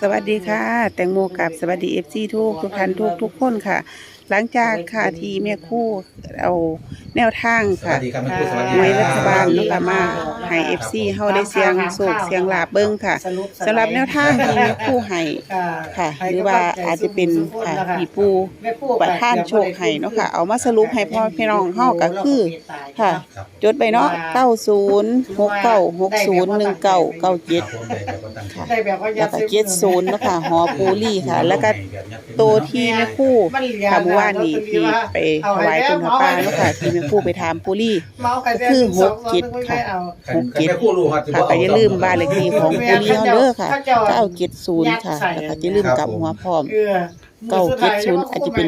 สวัสดีค่ะ แตงโมกับสวัสดีเอฟซีทุกทุกท่านทุกทุกคนค่ะ หลังจากค่ะที่แม่คู่เอา แนวทางสค่ะวัสดีครับแม่ครูสวัสดีหน่วยครัรับฐบาลเนาะค่ะมาให้เอฟซีเฮาได้เสียงโศกเสียงลาบเบิ้งค่ะสำหรับแนวทางที่แม่ครู่ให้ค่ะ หรือว่าอาจจะเป็นค่ะพี่ปูประท่านโชคให้เนาะค่ะ เอามาสรุปให้พ่อพี่น้องเฮาก็คือค่ะครับจดไปเนาะ90 69 60 19ครับ97ผมได้แบบว่าตั้งใจได้แบบว่าแล้วก็เจ็ดศูนย์เนาะค่ะหอปูรี่ค่ะ แล้วก็ตัวที่แม่ครู่ค่ะเมื่อวานนี้ที่ไปถวายคุณพระป้าเนาะค่ะที่แม่ครู่ไปถามปูรี่เมาส์กันคือหกเจ็ดค่ะหกเจ็ดแม่ครูรู้ครับที่ค่ะว่าก็อย่าลืมบ้านเลขที่ของปูรี่เฮาเด้อค่ะเก้าเจ็ดศูนย์ค่ะแล้วก็อย่าลืมกลับหัวพร้อม เออเก้าเจ็ดศูนย์อาจจะเป็น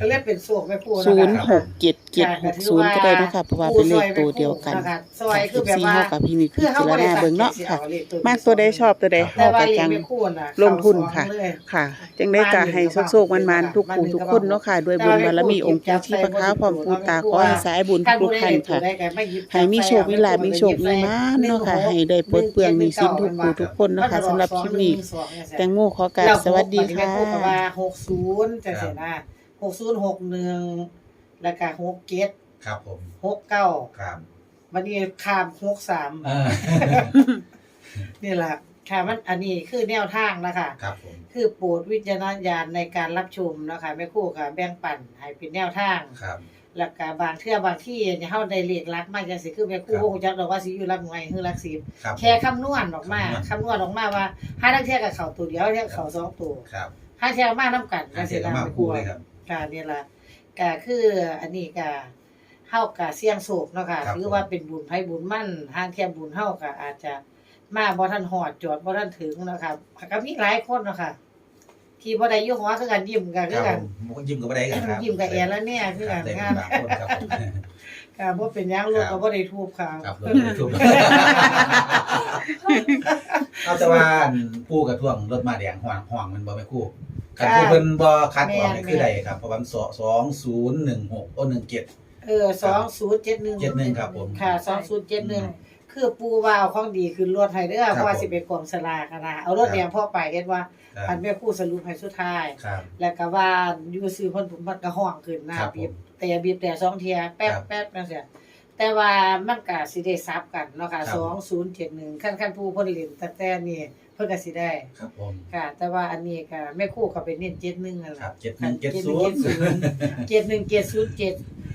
ก็เรียกเป็นโศกแม่พูดศูนย์หกเจ็ดเจ็ดหกศูนย์ก็ได้เนาะค่ะเพราะว่าเป็นเลขตัวเดียวกันซอยคือแบบซีว่าเฮากับพี่มีพิจารณาเบิ่งเนาะค่ะ มากตัตัวใดชอบตัวใดเฮาแต่ว่าก็เลี้ยจังงแม่คู่น่ะลงทุนค่ะเข้าสองเลยค่ะจังได้ก็ให้โชคๆมันๆทุกผู้ทุกคนเนาะค่ะ ด้วยบุญบารมีองค์ปู่ที่ประค้าพร้อมปู่ตาขอให้สายบุญทุกท่านค่ะให้มีโชคมีลาภมีโชคมีมานเนาะค่ะ ให้ได้ปลดเปลื้องหนี้สินทุกผู้ทุกคนเนาะค่ะสำหรับคลิปนี้แตงโมขอกราบสวัสดีค่ะเราบอกว่าหกศูนย์จะเสียนะหกศูนย์หกหนึ่งแล้วก็หกเจ็ดครับผมหกเก้าครับวันนี้ข้ามหกสามเออนี่แหละค่ะมันอันนี้คือแนวทางนะคะครับผมคือโปรดวิจารณญาณในการรับชมนะคะแม่ครู่ค่ะแบ่งปันให้เป็นแนวทางครับ แล้วก็บางเทื่อบางที่เนี่ยเฮาได้เลขลักมาจังซี่คือแม่ครู่ครับบ่ฮู้จักดอกว่าสิอยู่ลักหน่วยหรือลักสิบครับแค่คำนวณออกมาคำนวณคำนวณออกมาว่าห้าทั้งเที่ยกับเขาตัวเดียวเที่ยกับเขาสองตัว ครับ ห้าเที่ยมานํกันอาจังเสีซี่ยนะมาแม่คครูรู่เลยครับก็นี่ล่ะก็คืออันนี้ก็เฮาก็เสี่ยงโชคเนาะค่ะครับถือว่าเป็นบุญไผบุญมั่นห้างเที่ยบุญเฮาก็อาจจะมาบ่ทันฮอดจอดบ่ทันถึงเนาะค่ะก็มีหลายคนเนาะค่ะที่บ่ได้อยู่หอคือกันยิ้มกันคคืรัอบกัผนมผมยิ้มกับบ่ได้กันครับยิ้มกับแอร์แล้วเนี่ยคือคกัรับนได้งานบางคนครับผมค่ะบ่เป็นหยังลูกครัก็บบ่ได้ทูบค่ะครับรถไม่ถูกเอาแต่ว่าอันผู้กระท่วงรถมาแดงห่วงห่วงมันบ่แม่ครู คันผู้เพิ่นบ่คัดออกนี่คือใดครับเพราะว่ามัน2016โอ้17เออ2071 71ครับผมค่ะ2071คือปูวาวของดีขึ้นรถให้เด้อเพราะว่าสิไปกองสลากอะนะเอารถแดงพ่อไปเฮ็ดว่าครับอันแม่ครู่สรุปให้สุดท้ายครับแล้วก็ว่าอยู่ซื้อเพิ่นผมมันก็ห้องขึ้นหน้าครับบีบผมแต่บีบแต่สองเทียแป๊บครับแป๊บจังซี่แต่ว่ามันก็สิได้ซับกันเนาะค่ะครับ2071คันคันผู้เพิ่นเล่นแต่แต่นี่เพิ่นก็สิได้ ครับผม ค่ะ แต่ว่าอันนี้ก็แม่ครู่ก็ไปเน้น71นั่นคล่ะรับ7170เจ็ดหนึ่งเจ็ดศูนย์เจ็ด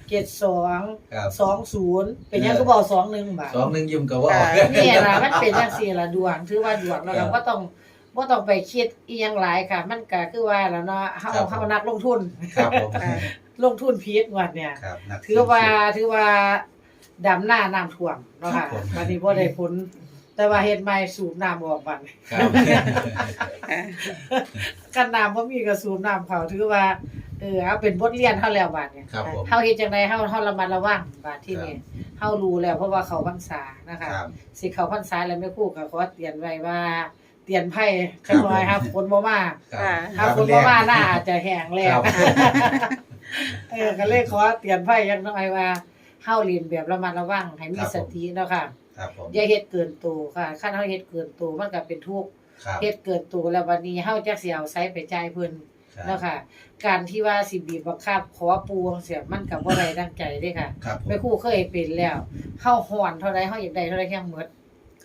เจ็ดสองครับสองศูนย์เป็นยังก็บอกสองหนึ่งบาท สองหนึ่งยิ้มกับว่า นี่ล่ะมันเป็นจังซี่ล่ะดวงถือว่าดวงแล้วครัก็บบ่ต้องบ่ต้องไปคิดอีหยังหลายค่ะ มันก็คือว่าล่ะเนาะเฮาครับผมเฮานักลงทุน ครับผมลงทุนผิดงวดเนี่ย ครับนัก ถือว่าถือว่าดำหน้าน้ำท่วมเนาะครัค่ะบผม วันนี้บ่ได้ผล แต่ว่าเฮ็ดใหม่สูบน้ำออกบัดครับ กันน้ำบ่มีก็สูบน้ำเข้าถือว่าเออเอาเป็นบทเรียนเฮาแล้วบัดเนี่ยครับผม เฮาเฮ็ดจังไดเฮาเฮาระมัดระวังบาดที่นี่เฮารู้แล้วเพราะว่าเขาพรรษานะคะ ครับสิเขาพรรษาแล้วแม่ครูก็ขอเตือนไว้ว่าเตือนภัยจังน้อยครับฝนบ่มาครับ ถ้าฝนบ่มาหน้าอาจจะแห้งแล้ควรับ เออก็เลยขอเตือนภัยจังน้อยว่าเฮาเรียนแบบระมัดระวังให้มีครับผม สติเนาะค่ะ ครับผมอย่าเฮ็ดเกินตัวค่ะคันเฮาเฮ็ดเกินตัวมันก็เป็นทุกข์ครับเฮ็ดเกินตัวแล้ววันนี้เฮาจักสิเอาไสไปจ่ายเพิ่นครับ เนาะค่ะ การที่ว่าสิบีบบังคับขอปูจังซี่มันก็บ่ได้ดังใจเด้ค่ะครับผมแม่ครูเคยเป็นแล้วเฮาฮ้อนเท่าใดเฮาอยากได้เท่าใดแค่หมด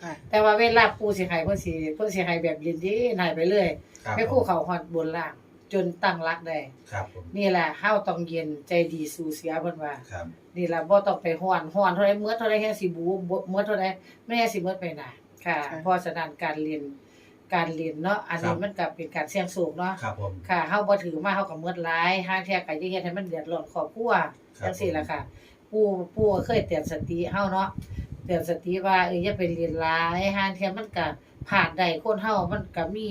ค่ะ แต่ว่าเวลาปูสิให้เพิ่นสิเพิ่นสิให้แบบยินดีให้ไปเรื่อยครับแม่ครูเขาฮอดบนล่าง จนตั้งรักได้ ครับผมนี่แหละเฮาต้องเย็นใจดีสู่เสียเพิ่นว่า ครับนี่ล่ะบ่ต้องไปฮ้อนฮ้อนเท่าใดเมื่อเท่าใดแค่สิบูบ่เมื่อเท่าใดไม่แค่สิเมื่อไปไหนาค่ะ ค่ะ เพราะฉะนั้นการเรียนการเรียนเนาะอันนี้มันก็เป็นการเสี่ยงสูงเนาะครับผมค่ะเฮาบ่ถือมาเฮาก็เมิดหลายห้างแท้ก็จะเฮ็ดให้มันเดือดร้อนครอบครัว ครับจังซี่ล่ะค่ะปู่ปู่ก็เคยเตือนสติเฮาเนาะเตือนสติว่าเอออย่าไปเรียนหลายห้างแท้มันก็ผ่านได้คนเฮามันก็มี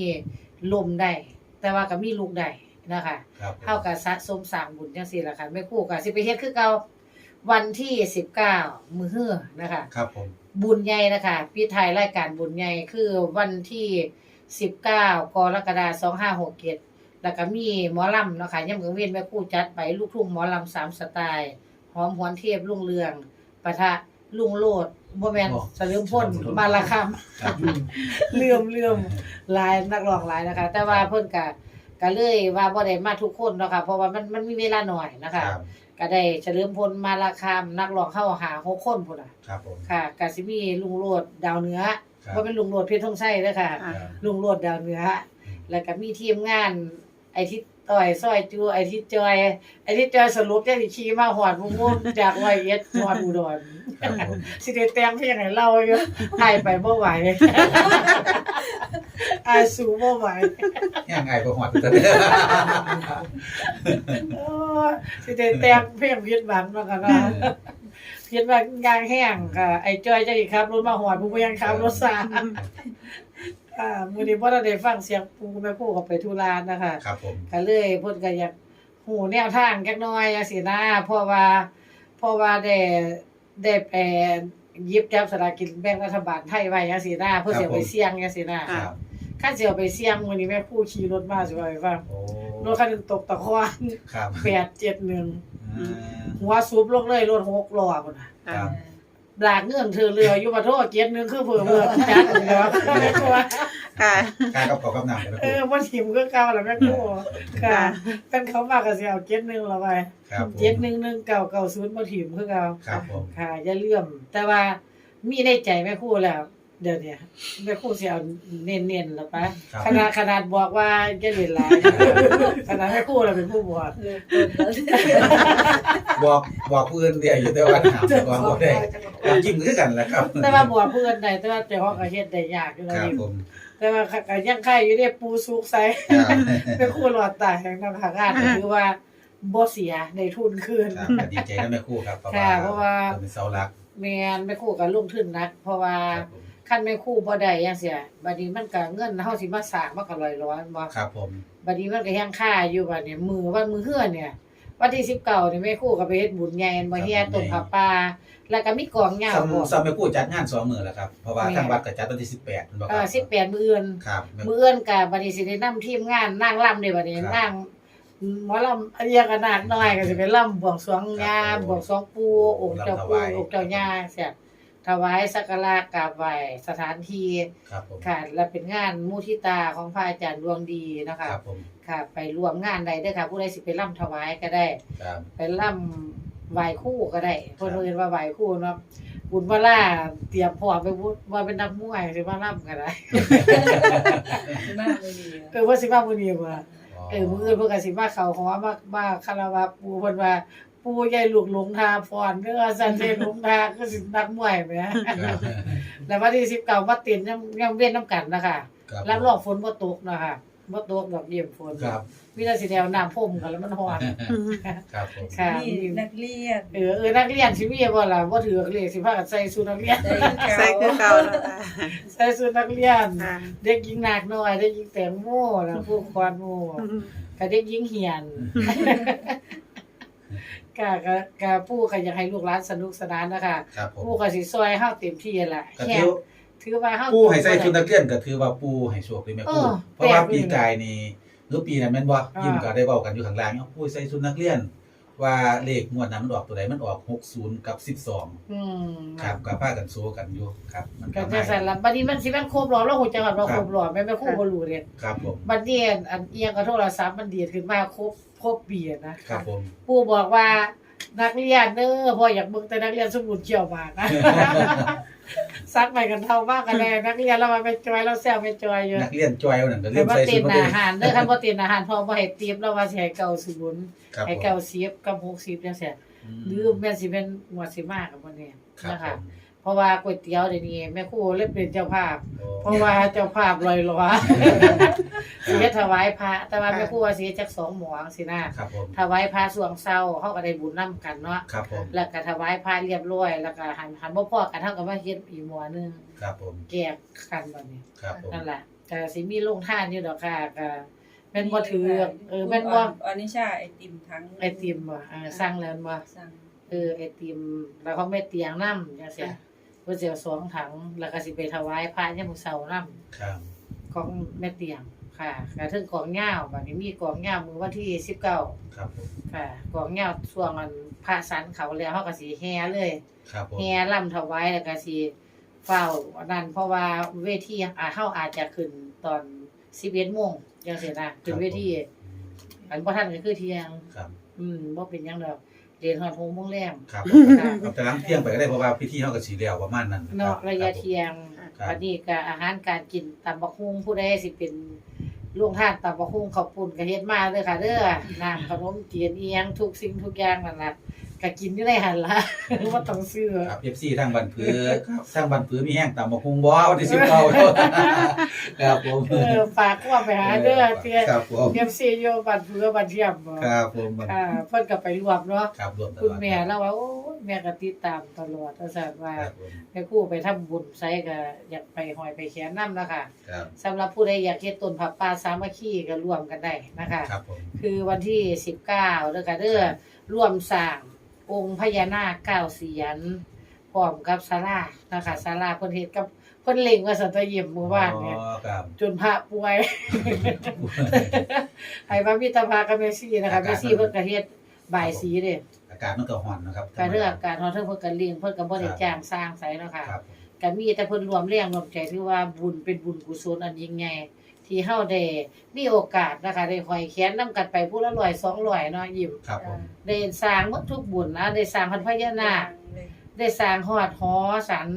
ลมได้ แต่ว่าก็มีลูกได้นะคะครับผมเฮาก็สะสมสร้างบุญจังซี่ล่ะค่ะแม่ครูก็สิไปเฮ็ดคือเก่าวันที่19มื้อฮื้อนะคะ ครับผมบุญใหญ่นะคะปิดท้ายรายการบุญใหญ่คือวันที่19กรกฎาคม2567แล้วก็มีหมอลำเนาะค่ะย่ำกลางเวียนแม่ครู่จัดไปลูกทุ่งหมอลำสามสไตล์หอมหวนเทพรุ่งเรืองปะทะ ลุงโลดบ่แม่นอ๋อสลืมพ่นมาละคำครับเลื่อมเลื่อมหลายนักร้องหลายนะคะ แต่ว่าเพิ่นก็ก็เลยว่าบ่ได้มาทุกคนเนาะค่ะเพราะว่ามันมันมีเวลาหน่อยนะคคะรับก็ได้เฉลิมพลมาละคำนักร้องเข้าหาหกคนพุ่นน่ะครับผมค่ะก็สิมีลุงโลดดาวเหนือครับบ่เป็นลุงโลดเพชรทองชัยเด้อค่ะอ่าครับลุงโลดดาวเหนือแล้วก็มีทีมงานไอ้ที่ ต่อยซอยจูไอ้ที่จอยไอ้ที่จอยสรุปจังสิขี่มาหอดมุ่งๆจากร้อยเอ็ดฮอดอุดรครับผมสิได้แต่งเพลงให้เราอยู่อายไปบ่ไหวอายสู้บ่ไหวยังไงก็หอดแต่เด้อโอ้ยสิได้แต่งเพลงผิดหวังเนาะกันนะผิดหวังยางแห้งค่ะไอ้จอยจะอีกครับรถมาหอดผู้บ่ยังขับรถซา อ่ามื้อนี้บ่ได้ฟังเสียงปูแม่ครูก็ไปธุระนะคะครับผม ก็เลยเพิ่นก็อยากหูแนวทางจักหน่อยจังซี่นะเพราะว่าเพราะว่าได้ได้ไปหยิบจับสลากกินแบ่งรัฐบาลไทยไว้จังซี่นะเพิ่นสิเอาไปเสี่ยงจังซี่นะครับคันสิเอาไปเสี่ยงมื้อนี้แม่ครูขี่รถมาสิว่าให้ฟังโอ้รถคันหนึงตกตะคอนครับ871อืมหัวซุบลงเลยรถหกล้อพุ่นน่ะ ครับ ลากเงื่อนเธอเรืออยู่มาโทษเจ็ดหนึงคือเพิ่มเพิ่มจักเลยว่าแม่ครูว่าค่ะ การกับขอบกับน้ำเลยนะเอครูอบ่ถิ่มคือเก่าแล้วแม่ครูค่ะเป็นเขามาก็สิเอาเจ็ดหนึงแล้วไปครับผมเจ็ดหนึ่งหนึ่งเก่าเก่าศูนย์บ่ถิ่มคือเก่าครับผมค่ะอย่าเลื่อมแต่ว่ามีในใจแม่ครู่แล้ว เดี๋ยวเนี้แม่ครู่สิเอาเน้นๆแล้วปะครับ ขนาดขนาดบอกว่าอย่าเล่นหลายขนาดแม่ครู่เราเป็นผู้บอกบอกบอกผู้อื่นเดียวอยู่แต่ว่าถามก่อนบ่ได้ความจริงคือกันแหละครับแต่ว่าบอกเพื่อนได้แต่ว่าเจ้าของก็เฮ็ดได้ยากอยู่คแล้วรับนี่ผมแต่ว่าก็ยังไข่อยู่เด้ปูสุกใส่ครับแม่ครู่รอดตายแห่งนำหากานก็ถือว่าบ่เสียในทุนคืน ครับก็ดีใจนะแม่ครู่ครับเพราะว่าค่ะเพราะว่า เป็นเสาหลักแม่นแม่ครู่ก็ลงทุนหนัก เพราะว่า ครับผม คันแม่ครู่บ่ได้จังซี่บัดนี้มันก็เงินเฮาสิมาสร้างมันก็ร้อยร้อนบ่ครับผมบัดนี้มันก็ยังค่าอยู่บัดนี้มือวันมือเฮือนเนี่ย วันที่19นี่แม่ครู่ก็ไปเฮ็ดบุญใหญ่อันบ่เฮียต้นผ้าป่าแล้วก็มีกองเหย้าบ่ซ้ำซ้ำแม่ครู่จัดงานสองมื้อแล้วครับ เพราะว่าทางวัดก็จัดวันที่18แม่นบ่คเอรัอบ18มื้ออื่นครับแม่มื้ออื่นก็บัดนี้สิได้นำทีมงานนางล่ำเด้บัดนี้ครับนางหมอลำอันเรียกกันนาคน้อยก็สิไปล่ำบวงสรวงย่าครับบวงสรวงปู่องค์เจ้าปู่รำถวายองค์เจ้าย่าเสีย ถวายสักการะกราบไหว้สถานที่ครับผมค่ะและเป็นงานมุทิตาของพระอาจารย์ดวงดีนะคะ ครับผมค่ะ ไปร่วมงานใดเด้อค่ะ ผู้ใดสิไปร่ำถวายก็ได้ ครับไปร่ำไหว้ครู่ก็ได้เพิ่นเรียนว่าไหว้ครู่เนาะบุญวาลาเตรียมพร้อมไปวุว่าเป็นนักมวยสิมาร่ำก็ได้มากเลยดีเออว่าสิมามื้อนี้ว่า เออมื้ออื่นเพิ่นก็สิมาเข้าขอมามาคารวะปู่เพิ่นว่า ปู่ใหญ่ลูกหลงทาพรเด้อสันเจหลงทาคือสินักมวยแหมครับแล้ววันที่19มาเต้นยังยังเว้นน้ำกันนะคะครับรับรองฝนบ่ตกนะคะบ่ตกดอกเยี่ยมฝนครับมีแต่สิแนวน้ำพ่มกันแล้วมันร้อนครับผมค่ะนี่นักเรียนเออเออนักเรียนสิมีบ่ล่ะบ่ถือเลขสิพากันใส่สูทนักเรียนได้ใส่คือเก่าแล้วค่ะใส่สูทนักเรียนค่ะเด็กหญิงนาคน้อยเด็กหญิงแตงโมแล้วผู้ควานโมกับเด็กหญิงเหียน กะกะกะผู้ก็อยากให้ลูกหลานสนุกสนานนะคะครับผมผู้ก็สิซอยเฮาเต็มที่แหละก็แค่ถือถือว่าเฮาปูให้ใส่ชุดนักเรียนก็ถือว่าปูให้โชคดีแม่ครูเออเพราะว่าแปลกปีกายนี่หรือปีนั้นแม่นบ่อ่ายิ้ยิ้มก็ได้เว้ากันอยู่ข้างล่างเอ้าปูใส่ชุดนักเรียน ว่าเลขงวดนั้นมันออกตัวใดมันออก 60 กับ 12อืมครับก็พากันโซกันอยู่ครับ มันก็ก็จะไม่สั่นละบัดนี้มันสิแม่นครบรอบแล้วฮู้จักว่าครัครบบรอบแม่นแม่ครูบ่รู้เด้ครับผมบัดนี้อันเอียงกับโทรศัพท์มันดีดขึ้นมาครบ ครบปีอะนะ ครับผม ปู่บอกว่านักเรียนเด้อพ่ออยากเบิ่งแต่นักเรียนสมุนเขียวหมากนะ ซักไปกันเท่ามากกันแน่นักเรียนเรามาไปจอยเราแซวไปจอยอยู่นักเรียนจอยเอานั่นก็เรีแต่ยนว่าใส่เต้ชุนดนักเรียอานหารเด้อคันบ่เต้นอาหารพอบ่ให้ติปเราว่าสิให้เก่าศูนย์ครับให้ผมเก่า10กับ60จังซี่หรือแม่นสิเป็นงวดสิมากับบ่แน่ครับนะผคะ ม เพราะว่าก๋วยเตี๋ยวเดี๋ยวนี้แม่ครูเลยเป็นเจ้าภาพโอ้เพราะว่าเจ้าภาพลอยลอยเสียถวายพระ แต่ว่าแม่ครูว่าเสียจักสองหมอสินะ ครับผมถวายพระสวงเศร้าเฮาก็ได้บุญนํกันเนาะ ครับผมแล้วก็ถวายพระเรียบร้อย แล้วก็หันหันบ่พอกันเท่ากับว่าเฮ็ดอีกหมอหนึงครับผมแจกกันบัดนี้ครับผมนั่นล่ะก็สิมีลงทานอยู่ดอกค่ะก็แม่นบ่ถือเออแม่นบ่อันนี้ชาไอติมทั้งไอติมบ่เออสั่งแล้วบ่สั่งเออไอติมแล้วเขาแม่เตียงนำจังซี่ เพิ่นสิเอาสองถัง แล้วก็สิไปถวายพระยามมื้อเช้านำครับ ของแม่เตียงค่ะก็ถึงกองเหย้าบัดนี้มีกองเหย้ามื้อวันที่19ครับผมค่ะกองเหย้าช่วงอันพระสันเขาแล้วเฮาก็สิแห่เลยครับผมแห่ล่ำถวายแล้วก็สิเฝ้าอันนั้นเพราะว่าเวทีอ่าเฮาอาจจะขึ้นตอน11:00นจังซี่นะขึ้นเวทีอันบ่ทันก็คือเที่ยง ครับ อืมบ่เป็นหยังดอก เรียนฮอด6โมงแรงครับค่ะ ครับแต่หลังเที่ยงไปก็ได้เพราะว่าพิธีเฮาก็สิแล้วประมาณนั้นเนาะคบระยะเที่ยงครับวันนี้ก็อาหารการกินตำบักหุ่งผู้ใดสิเป็นลุงทานตำบักหุ่งข้าวปุ้นก็เฮ็ดมาเด้อค่ะเด้อน้ำขนมจีนอีหยังทุกสิ่งทุกอย่างนั่นล่ะ ก็กินอยู่ในหันล่ะบ่ต้องซื้อ ครับ FC ทางบ้านผือครับทางบ้านผือมีแห้งตำบักหุ่งบ่วันที่19ครับผมเออฝากความไปหาเด้อเที่ยครับผมเอฟซีโยบัดเผือบัดเทียมบ่ครับผมค่ะเพิ่นก็ไปรวมเนาะครับรวมตลอดคุณแม่เราว่าโอ้ยแม่ก็ติดตามตลอดว่าซั่นว่าครับผมแม่ครู่ไปทำบุญไสก็อยากไปหอยไปแขนนำนะคะครับสำหรับผู้ใดอยากเฮ็ดต้นผักป่าสามัคคีก็ร่วมกันได้นะคะครับผมคือวันที่19เด้อค่ะเด้อร่วมสร้าง องค์พญานาคเก้าเสียนพร้อมกับศาลานะคะศาลาเพิ่นเฮ็ดกับเพิ่นเล็งว่าสัตเยี่ยมเมื่อวานเนี่ย อ๋อครับ จนพระป่วย ให้พระมิตรภากับเมซี่นะคะเมซี่เพิ่นก็เฮ็ดบ่ายสีเด้อากาศมันก็ร้อนนะครับก็เรื่องการเฮาเทิงเพิ่นก็เลี้ยงเพิ่นก็บ่ได้จ้างสร้างไสเนาะค่ะ ครับ ก็มีแต่เพิ่นรวมแรงรวมใจถือว่าบุญเป็นบุญกุศลอันยิ่งใหญ่ ที่เฮาได้มีโอกาสนะคะได้ห้อยแขนนํกันไปผู้ละ100 200เนาะยิ้มครับผมได้สร้างหมดทุกบุญนะได้สร้างพันพญานาคได้สร้างฮอดหอสัน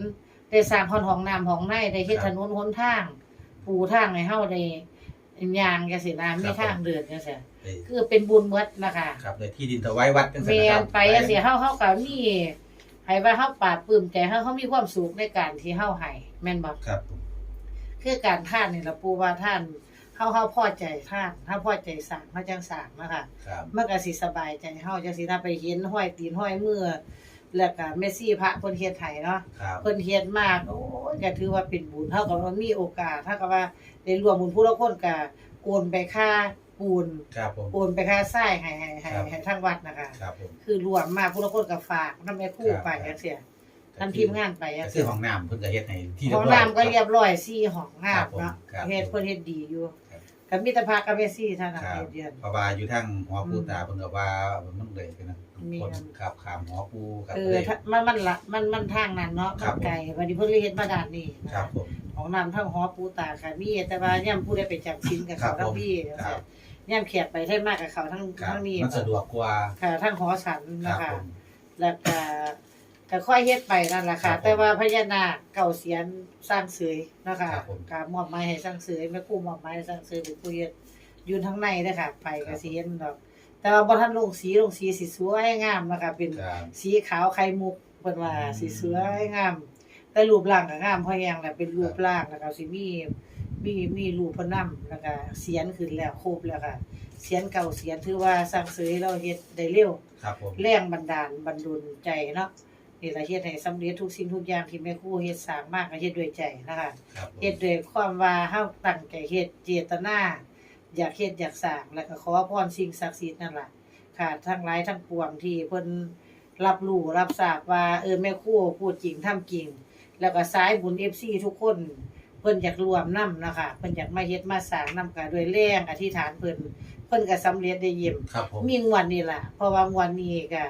ได้สร้างฮอดห้องน้ำห้องในได้เฮ็ดถนนหนทาง ปูทางให้เฮาได้ย่างจังซี่นะมีทางเดินจังซี่เอ้ยคือเป็นบุญหมดนะคะครับเลยที่ดินถวายวัดจังแม่ซั่นนะครันไปจังซี่เฮาเฮาก็มีให้ว่าเฮาปราบปลื้มใจเฮาเฮามีความสุขในการที่เฮาให้แม่นบ่ครับผม คือการท่านนี่ล่ะปู่ว่าท่านเฮาเฮาพอใจท่านเฮาพอใจสร้างเฮาจังสร้างนะคะครับมันก็สิสบายใจเฮาจังสิน่าไปเห็นห้อยตีนห้อยมือแล้วก็เมสซี่พระเพิ่นเฮ็ดให้เนาะครับเพิ่นเฮ็ดมากโอ้ยก็ถือว่าเป็นบุญเท่ากับว่ามีโอกาสเท่ากับว่าได้ร่วมบุญผู้ละคนก็โอนไปค่าปูนครับผม โอนไปค่าทรายให้ให้ให้ครับ ให้ทางวัดนะคะ ครับผม คือรวมมาผู้ละคนก็ฝากนำแม่ครู่ไปครัจับงซี่ นำทีมงานไปจัก็งคืซี่อห้องน้ำเพิ่นก็เฮ็ดให้ที่ห้องน้ำก็เรียบร้อย4ห้องงามเนาะครับผมเฮ็ดเพิ่นเฮ็ดดีอยู่ครับก็มีแต่พระกับเมสซี่เท่านั้นครับเฮ็ดเดือน เพราะว่าอยู่ทางหอปูตาเพิ่นก็ว่ามันเลยเป็นนะมี คนครับขามหอปูครับเออเลย ถ้ามันมันละมันมันทางนั้นเนาะครัมับนไกลวันนี้เพิ่นเลยเฮ็ดมาด้านนี้นะ ครับผม ของน้ำทั้งหอปูตาค่ะมีแต่ว่าย่ํผู้ใดไปจับชิ้นกับครัเขาบทั้งผมพี่ครับ ย่ำแขกไปได้มากกับเขาทั้งครับทั้งนี้มันสะดวกกว่าค่ะทั้งหอฉันครันะบคะผมแล้วก็ ก็ค่อยเฮ็ดไปนั่นแหละครัค่ะ บผมแต่ว่าพญานาคเก่าเสียนสร้างเสยนะคะครับผมการมอบหมายให้สร้างเสยแม่ครูมอบหมายให้สร้างเสยเป็นผู้เฮ็ดอยู่ทั้งในเด้อค่ะ ไปก็สิเห็นดอก แต่ว่าบ่ทันลงสีลงสีสิสวยงามนะคะเป็นครับ สีขาวไข่มุกเพิ่นว่าอืมสีสวยงาม แต่รูปร่างก็งามเพราะหยังล่ะเป็นรูปร่างแล้วก็สิมีมีมีรูปเพนนํแล้วก็เสียนขึ้นแล้วครบแล้วค่ะเสียนเก่าเสียนถือว่าสร้างเสยเราเฮ็ดได้เร็ว ครับผม แรงบันดาลบันดาลใจเนาะ นี่ล่ะเฮ็ดให้สำเร็จทุกสิ่งทุกอย่างที่แม่ครูเฮ็ดสร้างมากก็เฮ็ดด้วยใจนะคะครับผมเฮ็ดด้วยความว่าเฮาตั้งใจเฮ็ดเจตนาอยากเฮ็ดอยากสร้างแล้วก็ขอพรสิ่งศักดิ์สิทธิ์นั่นล่ะค่ะทั้งหลายทั้งปวงที่เพิ่นรับรู้รับทราบว่าเออแม่ครูพูดจริงทำจริง แล้วก็สายบุญ FC ทุกคน เพิ่นอยากรวมนำนะคะเพิ่นอยากมาเฮ็ดมาสร้างนำกันด้วยแรงอธิษฐานเพิ่นเพิ่นก็สำเร็จได้เยี่ยม ครับผม มีงวดนี่ล่ะเพราะว่างวดนี้ก็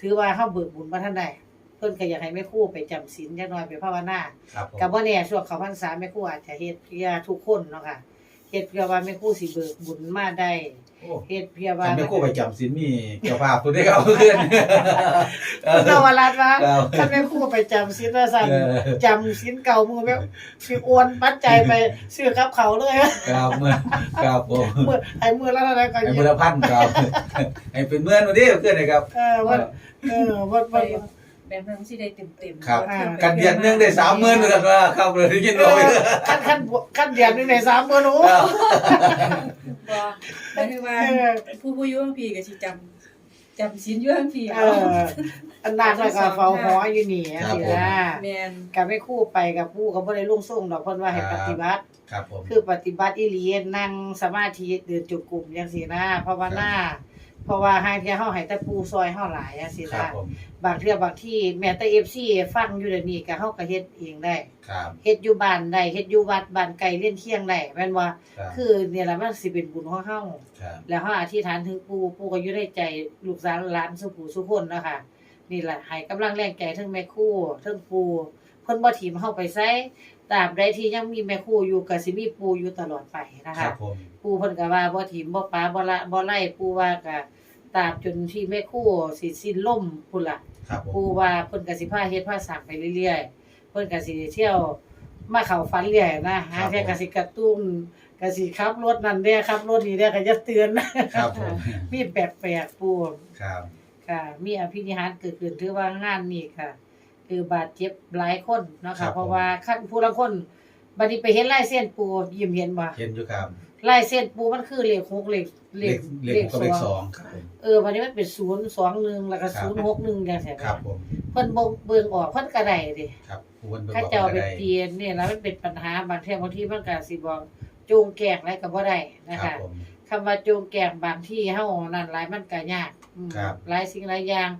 ถือว่าเฮาเบิกบุญบ่ทันได้ เพิ่นก็อยากให้แม่ครูไปจำศีลจักหน่อยไปภาวนาครับผมก็บ่แน่ช่วงเข้าพรรษาแม่ครูอาจจะเฮ็ดเพื่อทุกคนเนาะค่ะเฮ็ดเพื่อว่าแม่ครูสิเบิกบุญมาได้โอ้เฮ็ดเพื่อว่าคันไม่กู้ไปจำศีลมีเจ้าภาพผู้ได้เอาเพื่อนคุณนวรัตน์ว่าครับท่านแม่ครูไปจำศีลว่าซั่นเออจำศีลเก่ามือแม่สิโอนปัจจัยไปซื้อกับเขาเลยครับเมื่อครับผมมือไอ้มือละเท่าไหร่ก็ให้ยิมือละพันครับให้เป็นเมื่อนวันนี้เพื่อนเลยครับ เออวันเออวันไปวัน แบบนั้นสิได้เต็มเต็มครับ กันเดือนหนึงได้สามหมื่นเหมือนกันว่าครับเลยได้ยินเอบ่อยอขั้นขั้นขั้นเดือนหนึงได้3มื้อหนูครับบ่หมายถึงว่าเออผู้ผู้อยู่ทั้งพี่ก็สิจำจำศีลอยู่ทั้งพี่เอเอา ออันนั้นแล้วก็เฝ้าหออยู่นี่ครับสิผมนะแม่นก็ไม่คู่ไปกับผู้ก็บ่ได้ลงส่งดอกเพิ่นว่าให้ครัปบฏิบัติ ครับผม คือปฏิบัติอีหลีนั่งสมาธิเดินจุกุมจังซี่นะภาวนา เพราะว่าหางเที่ยเฮาให้แต่ปูซอยเฮาหลายอะสิครับล่ะผมบางเที่ยบางที่แม้แต่ FC ฟังอยู่เดี๋ยวนี้ก็เฮาก็เฮ็ดเองได้ครับเฮ็ดอยู่บ้านได้เฮ็ดอยู่วัดบ้านไกลเลียนเคียงได้แม่นว่า ครับคือเนี่ยแหละมันสิเป็นบุญของเฮาครับแล้วเฮาอธิษฐานถึงปู่ปู่ก็อยู่ในใจลูกหลานหลานสุผู้สุคนเนาะค่ะนี่แหละให้กำลังแรงใจทั้งแม่ครูทั้งปู่เพิ่นบ่ถิ่มเฮาไปไส ตราบใดที่ยังมีแม่ครูอยู่ก็สิมีปู่อยู่ตลอดไปนะครัคะบผมปู่เพิ่นก็ว่าบ่ถิ่มบ่ปาบ่ละบ่ไล่ปู่ว่าก็ตราบจนที่แม่ครูสิสิ้นลมพุ่นล่ะ ครับผม ปู่ว่าเพิ่นก็สิพาเฮ็ดพาสร้างไปเรื่อยๆ เพิ่นก็สิเที่ยวมาเข้าฝันเรื่อยนะหาเที่ยก็สิกระตุ้นก็สิขับรถนั่นเด้อขับรถนี่เด้อก็จะเตือนครับผมมีแปลกๆปู่ครับ ค่ะ มีอภินิหารเกิดขึ้นถือว่างานนี้ค่ะ คือบาดเจ็บหลายคนเนาะค่ะเพราะว่าคันผู้ลางคนบัดนี้ไปเห็นลายเส้นปู่ยิ้มเห็นบ่เห็นอยู่ครับลายเส้นปู่มันคือเลข6เลขเลขเลขก็เลขสองครับผม เออบัดนี้มันเป็น0 2 1แล้วก็ครับ0 6 1จังซี่ครับผมเพิ่นบ่เบิ่งออกเพิ่นก็ได้เด้ครับผู้คนเบิ่งข้าบอกเจ้าว่าไปได้เปลี่ยนเนี่ยแล้วมันเป็นปัญหาบางเที่ยบางที่มันก็สิบอกโจงแกกอะไรก็บ่ได้นะครัคะบผม คำว่าโจงแกกบางที่เฮานั่นหลายมันก็ยากอืมครับ หลายสิ่งหลายอย่าง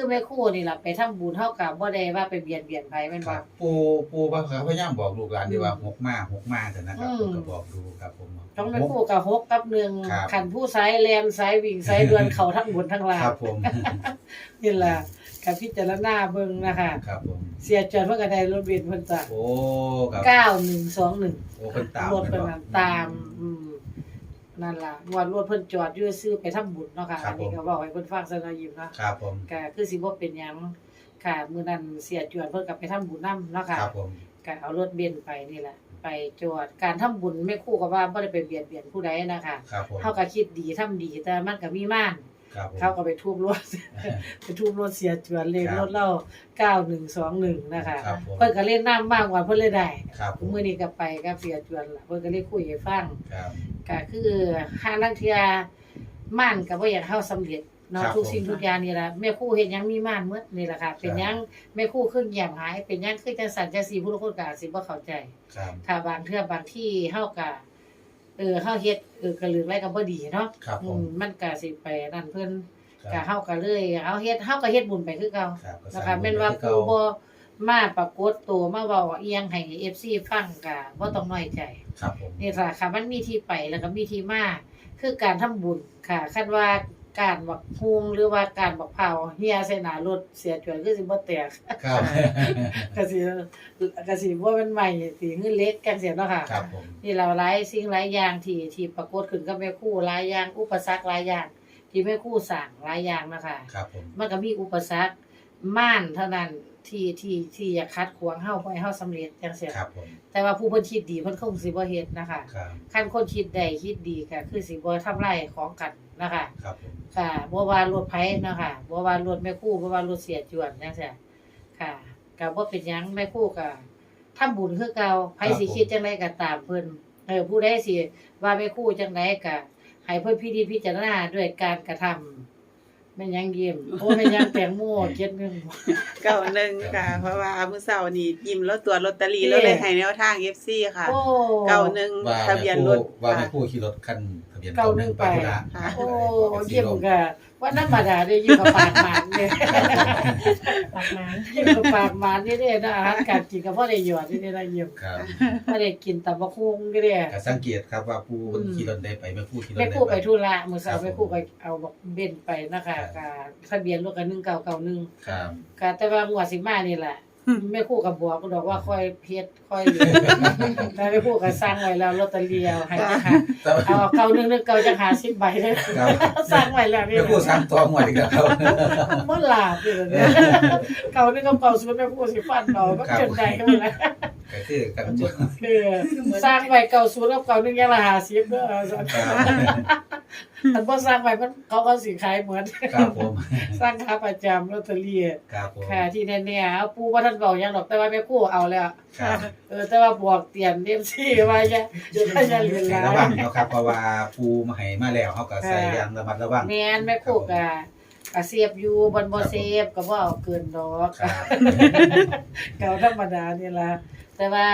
คือแม่ครูนี่ล่ะไปทำบุญเฮาก็บ่ได้ว่าไปเบียดเบียนไผแม่นคบ่ รับปูปูพยายามบอกลูกหลานที่ว่าหกมาหกมาแต่นะครับอืม ผมก็บอกดูครับผม ต้องแม่ครูก็หกกับหนึ่งครับคันผู้สายแลนสายวิ่งสายเดือนเข้าทั้งบนทั้งล่าคงรับผม นี่ล่ะก็พิจารณาเบิ่งนะคะครับผม เสียจวนเพิ่นก็ได้รถเบนซ์เพิ่นจ้ะโอ้ครับ9121โอ้เพิ่นตามรถเพิ่นแม่น่ะบ่ตามอืม นั่นล่ะงวดรถเพิ่นจอดอยู่ซื้อไปทำบุญเนาะค่ะครัอับนนี้ผม ก็บอกให้เพิ่นฟังซะหน่อยยิ้มเนาะครับผม ก็คือสิบ่เป็นหยังค่ะมื้อนั้นเสียจวนเพิ่นก็ไปทำบุญนํเนาะค่ะครับผม ก็เอารถเบนซ์ไปนี่แหละไปจอดการทำบุญแม่ครูก็ว่าบ่ได้ไปเบียดเบียนผู้ใดนะคะครับผม เฮาก็คิดดีทำดีแต่มันก็มีม่าน ครับผม เขาก็ไปทุบรถ ไปทุบรถเสียจวนเลขครับรถเรา9121นะคะ ครับผม เพิ่นก็เล่นน้ำมากกว่าเพิ่นเลยได้ครับผมมื้อนี้ก็ไปกับเสียจวนล่ะเพิ่นก็เลยคุยให้ฟัง ครับ ก็คือหาลังเทียม่านก็บ่อยากเฮาสำเร็จเนาะทุกสิ่งทุกอย่างนี่ล่ะแม่ครูเฮ็ดหยังมีม่านหมดนี่ล่ะค่ะ เป็นหยังแม่ครูขึ้นแย้มหาย เป็นหยังคือจังสั่นจังซี่ผู้คนก็อาจสิบ่เข้าใจ ครับค่ะบางเทื่อบางที่เฮาก็ เออเฮาเฮ็ดเออกระลือไรก็บ่ดีเนาะครับอืผมมมันก็สิไปนั่นเพิ่นคก็รับเฮาก็เลยเอาเฮ็ดเฮาก็เฮ็ดบุญไปคือเก่าครับก็นะสร้คะงบุญแม่นว่าคือผู้เก่บ่มาปรากฏตัวมาเว้าอีหยังให้ FC ฟังก็บ่ต้องน้อยใจ ครับผมนี่ล่ะค่ะมันมีที่ไปแล้วก็มีที่มาคือการทำบุญค่ะคันว่า การบักฮวงหรือว่าการบักเผาเฮียใส่หน้ารถเสียจวนคือสิบ่แตกครับก็สิก็สิบ่แม่นใหม่สิคือเล็กจังซี่เนาะค่ะ ครับผมนี่เราหลายสิ่งหลายอย่างที่ที่ปรากฏขึ้นกับแม่ครู่หลายอย่างอุปสรรคหลายอย่าง ที่แม่ครู่สร้างหลายอย่างนะคะครับผมมันก็มีอุปสรรคม่านเท่านั้นที่ที่ที่อยากคัดขวางเฮาบ่ให้เฮาสำเร็จจังซี่ครับผมแต่ว่าผู้เพิ่นคิดดีเพิ่นคงสิบ่เฮ็ดนะคะครับ คันคนคิดได้คิดดีก็คือสิบ่ทำลายของกัน นะคะครับผมค่ะบ่ว่ารถไผเนาะค่ะบ่ว่ารถแม่ครู่บ่ว่ารถเสียจวนจังซี่ค่ะก็บ่เป็นหยังแม่ครู่ก็ทำบุญคือเก่าไผสิคิดจังไดก็ตามเพิ่นเออผู้ใดสิว่าแม่ครู่จังไดก็ให้เพิ่นพินิจพิจารณาด้วยการกระทำ แม่นหยังยิ้มโอ้แม่นหยังแตงโมเก็ดเงินเก้าหนึ่งค่ะ เพราะว่ามื้อเช้านี่ยิ้มแล้วตัวลอตเตอรี่แล้วเลยให้แนวทาง FC ค่ะโอ้เก้าหนึ่งว่าทะเบียนรถว่าแม่ค่ะผู้ขี่รถคันทะเบียนเก้าหนึ่งไปธุระค่ะโอ้ยิ้มก็ ว่าธรรมดาเด้ยิ้มกับปากหมานเด้ปากน้ยิ้มกับปากหมานนี่เด้นะอาหารการกินก็พอได้หยอดนี่เด้นะยิ้มครับบ่ได้กินตับบักหุ่งนี่เด้ก็สังเกตครับว่าผู้อืมขี่รถได้ไปแม่ผู้ขี่รถแม่ได้ครู่ไปไปธุระมื้อเช้าครับแม่ครู่ไปเอาบักเบนไปนะคะครับก็ทะเบียนรถก็1991ครับก็แต่ว่างวดสิมานี่แหละ แม่ครู่ก็บอกดอกว่าค่อยเพ็ดค่อยเหลือแต่แม่ครู่ก็สร้างไว้แล้วลอตเตอรี่เอาให้จังหาแต่ว่าเอาเก่านึงนึงเก่าจังหา10ใบเลยครับสร้างไว้แล้วนี่แม่ผู้สร้างตัวหมดอีกแล้วครับบ่หลาบอยู่เลยเนี่ยเก่านึงกับเก่าสุดแม่ครู่สิฟันเอาก็จนได้หมดแล้ว ก็คือกันจุดคือสร้างไว้เก่าสุดกับเก่านึงอย่างละ50เด้อครับอันบ่สร้างไว้มันเขาก็สิขายเหมือนครับผมสร้างค้าประจำลอตเตอรี่ครับผมค่ะที่แน่ๆเอาปูบ่ทันบอกหยังดอกแต่ว่าแม่ครู่เอาแล้วครับเออแต่ว่าบอกเตียนเอฟซีว่าอย่าอย่าอย่าเรียนหให้ลาระวังยเนาะครับเพราะว่าผู้มาให้มาแล้วเขาก็ใส่ค่ะอย่างระมัดระวังแม่นแม่ครูกะ ก็เสียบอยู่บ่บ่เสียบก็บ่เอาเกินดอกครับเก่าธรรมดานี่ล่ะแต่ว่า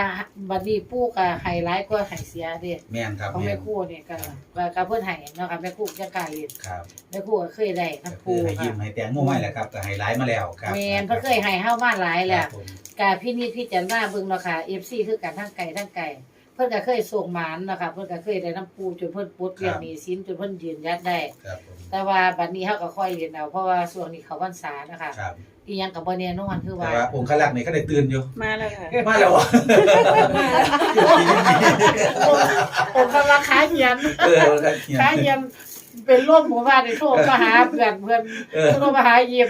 บัดนี้ปู่ก็ให้หลายกว่าให้เสียเด้แม่นครับของแม่แม่นครูนี่ก็ว่าก็เพิ่นให้เนาะค่ะแม่ครูจะกล้าเรียนครับแม่ครูก็เคยได้ก็น้ำคืปูอให้ยิ้มค่ะให้แตงโมไว้แหละครับก็ให้หลายมาแล้วครับแม่นเพิ่นเคยให้เฮามาหลายแหคละรับผม กาพี่นิดพี่จันว่าเบิ่งเนาะค่ะ FC คือกันทั้งไก่ทั้งไก่ เพิ่นก็เคยส่งหมานเนาะค่ะเพิ่นก็เคยได้น้ำปูจนเพิ่นปลดเรียนหนี้สินจนเพิ่นยืนยัดได้ ครับผมแต่ว่าบัดนี้เฮาก็ค่อยเรียนเอาเพราะว่าช่วงนี้เขาพรรษานะคะครับอีหยังก็บ่แน่นอนคือแต่ว่าว่าองค์ขลักษณ์นี่ก็ได้ตื่นอยู่มาแล้วค่ะ มาแล้ววะผมกำลังค้าเหียนเออก็เขียน ค้าเหียนเป็นร่วมหมู่บ้านในโทรมาหาเพื่อนเพื่อนเออ โทรมาหายิ้ม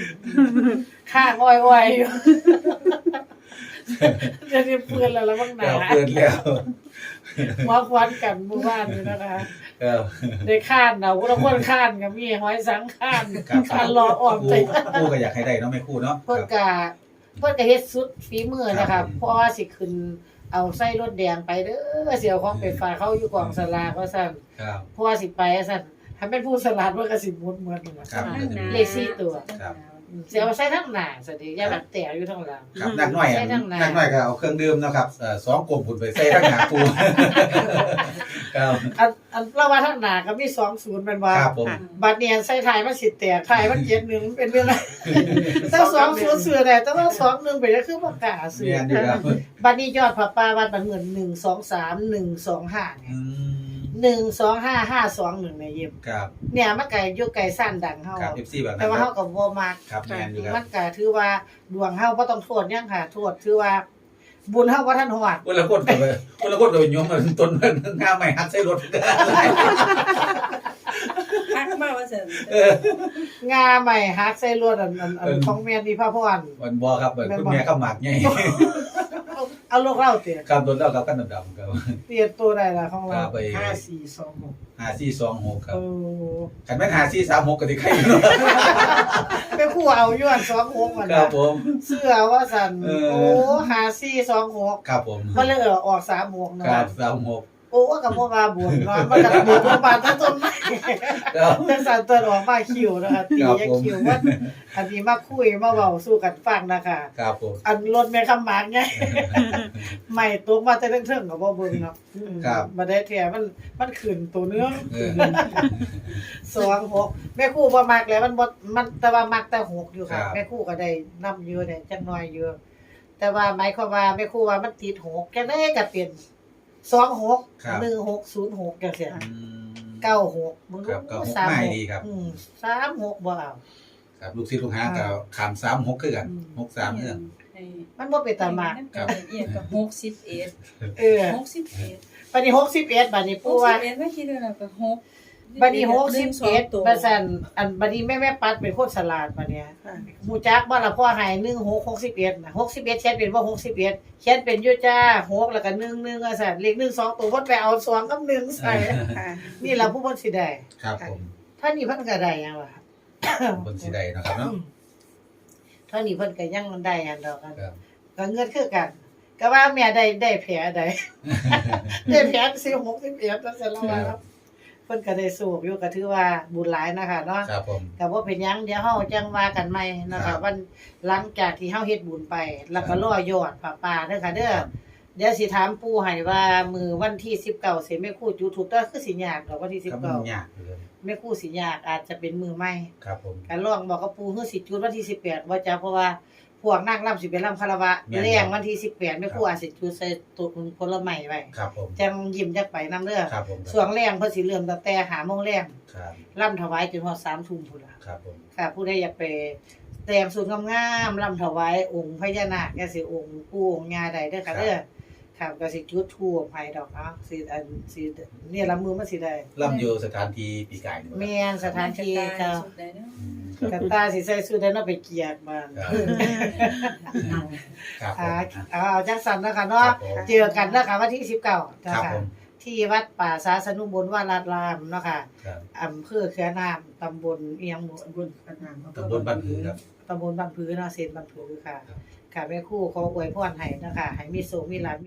ข้างอ้อยๆอยู่ จะได้เพื่อนแล้วแล้วบ้างหนาแล้วเปิดแล้วหัวควันกันหมู่บ้านนี่นะคะเออได้ข้านเอาคนละคนข้านกับมีหอยสังข้านครับข้านรอออมครูใจครูก็อยากให้ได้เนาะแม่ครูเนาะเพิ่นครับกะเพิ่นกะเฮ็ดสุดฝีมือนะครัคะบเพราะว่าสิขึ้นเอาไส้รถแดงไปเด้อเสียวของไปฝากเขาอยู่กองสลากว่าซั่นครับเพราะว่าสิไปว่าซั่นถ้าเป็นผู้สลัดมันก็สิหมุนเหมือนกันนะครับเลขสี่ตัวครับ เสียวใส่ทั้งหน้าซะดิอย่าแบบแต่อยู่ทั้งหลัง ครับนักหน่อยใส่อะทั้งหน้า นักหน่อยก็เอาเครื่องดื่มนะครับเอ่อสองกลมพุ่นไปใส่ทั้งหน้าครูครับอันอันเราว่าทั้งหน้าก็มี20แม่นบ่ครับผม บัดเนี้ใส่ท้ายมันสิแตกท้ายมัน71มันเป็นเรื่องอะไรแต่20ซื้อได้แต่ว่า21เป็นก็คือบ่กล้าซื้อเรียนอยู่ครับบัดนี้ยอดพระป่าวัดบันเงิน1 2 3 1 2 5เนี่ย อืม หนึ่งสองห้าห้าสองหนึ่งในยิมครับเนี่ยมันก็อยู่ไกลสั้นดังเฮาครับ FC แบบนั้แต่นว่าคเฮารับก็บ่มัก ครับแม่นอยู่คมัรับนก็ถือว่าดวงเฮาบ่ต้องโทษหยังค่ะโทษถือว่า บุญเฮาบ่ทันฮอดคนละคนก็ไปคนละคนก็ไปโยมมันต้นมันงามไม่หักใส่รถก็ได้พักมาว่าซั่นเอองาใหม่ฮักใส่รถอันอันอันเออของแม่นี่พระพรวันบ่ครับแบบคุณแม่ก็หมากใหญ่ เอาเอาลูกเราเตียครับรถเรากับกันดำๆครับ เตียตัวใดล่ะของคเรารับไป5426 5426ครับโอ้คันแม่น5436ก็สิใครอยู่เนาะไปคู่เอาอยู่อัน26มันครัน่ะบผม เสื้อว่าซั่นเออ โอ้5426ครับผมมันเลยเออออก36เนาะครับ36โอ้กั บพวกมาบุญเนาะมันก็บุญประมาณทั้งต้นไม้ครับทั้งสันต้นออกมาคิวนะคะตีครับยังผมคิวว่าอันนี้มาคุยมาเว้าสู้กันฟังนะคะครับผมอันรถแม่คำหมากไงใหม่ตกมาแต่เทิงๆก็บ่เบิ่งเนาะอืมครับบ่ได้แท้มันมันขึ้นตัวเนื้อเออสองหกแม่ครูบ่มักแล้วมันบ่มันแต่ว่ามักแต่หกอยู่ค่ะครับแม่ครูก็ได้นำอยู่ได้จักหน่อยอยู่แต่ว่าหมายความว่าแม่ครูว่ามันติดหกแค่ได้ก็เป็น สองหกครับ หนึ่งหกศูนย์หกจังซี่อืม เก้าหกมึงครับเก้าหกสามง่ายหกดีครับ อืมสามหกบ่เอา ครับลูกศิษย์ลูกหาก็ขาม36คือกันอืม63เอื้องให้มันบ่เป็นตามาครับละเอียดก็61เออ61บัดนี้หกสิบเอ็ดบัดนี้ปู่ว่า61ว่าคิดว่าเราก็6 บัดนี้หกสิบเอ็ดตัวบัดซันอันบัดนี้แม่แม่ปัดเป็นคนสลาดบัดเนี้ยฮู้จักบ่ล่ะพ่อให้1 6 61น่ะ61เขียนเป็นบ่61เขียนเป็นอยู่จ้า6แล้วก็1 1ว่าซั่นเลข1 2ตัวเพิ่นไปเอา2กับ1ใส่ค่ะนี่ล่ะผู้เพิ่นสิได้ครับผมท่านี้เพิ่นก็ได้หยังวะบนสิได้นะครับเนาะท่านี้เพิ่นก็ยังได้อันดอกกันครับก็เงินคือกันก็ว่าแม่ได้ได้แผลใดได้แผลสิหกสิบเอ็ดแล้วเสร็จแล้วว่าครับ เพิ่นก็ได้สูบอยู่ก็ถือว่าบุญหลายนะคะเนาะครับผม ก็บ่เป็นหยังเดี๋ยวเฮาจังว่ากันใหม่นะครัคะบ วันหลังจากที่เฮาเฮ็ดบุญไป แล้วก็รอยอดป่าป่าเด้อค่ะเด้อครับเดี๋ยวสิถามปู่ให้ว่ามือวันที่19สิแม่ครูจุดธูปแต่คือสิยากดอกวันที่ก็มัน19ยากอยู่เลยแม่ครูสิยากอาจจะเป็นมือใหม่ ครับผมก็ลองบอกกับปู่คือสิจุดวันที่18บ่จ้ะเพราะว่า พวกนางรำสิเป็นรำคารวะแม่นแรงวันที่18แม่ครูครับอาจสิจุดใส่ตุนผลไม้ไว้ครับผมจังยิ้มจักไปนํเด้อครับผมส่วงแรงเพิ่นสิเริ่มตั้งแต่5โมงแรงครับร่ำถวายจนฮอด3ทุ่มพุ่นล่ะ ครับผมค่ะผู้ใดอยากไปแต่งสูตรงามๆร่ำถวายองค์พญานาคอย่าสิองค์ปู่องค์ย่าใดเด้อค่ะเด้อค่ะก็สิจุดธูปให้ดอกเนาะสิอันสิเนี่ยละมือมันสิได้ล่ำอยู่สถานที่ปีกายนี่บ่ครับแม่นสถานที่เจ้าสุดได้เนาะอืม กตาสิใส่สูทได้เนาะไปเกียกบ้านครับผมอ่าเอาเอาจังซั่นเนาะค่ะครัเนาะบผม เจอกันนะคะวันที่19นะครับคะผมที่วัดป่าสาสนุบลวาราดรามเนาะค่ะครับอำเภอเขือน้ำตำบลเอียงหมู่ตำบลเขือน้ำตำบลบ้านผือครับ ตำบลบ้านผือเนาะเซนบ้านผือค่ะ ครับ ค่ะแม่ครู่ขออวยพรให้นะคะให้มีโสมีลาภ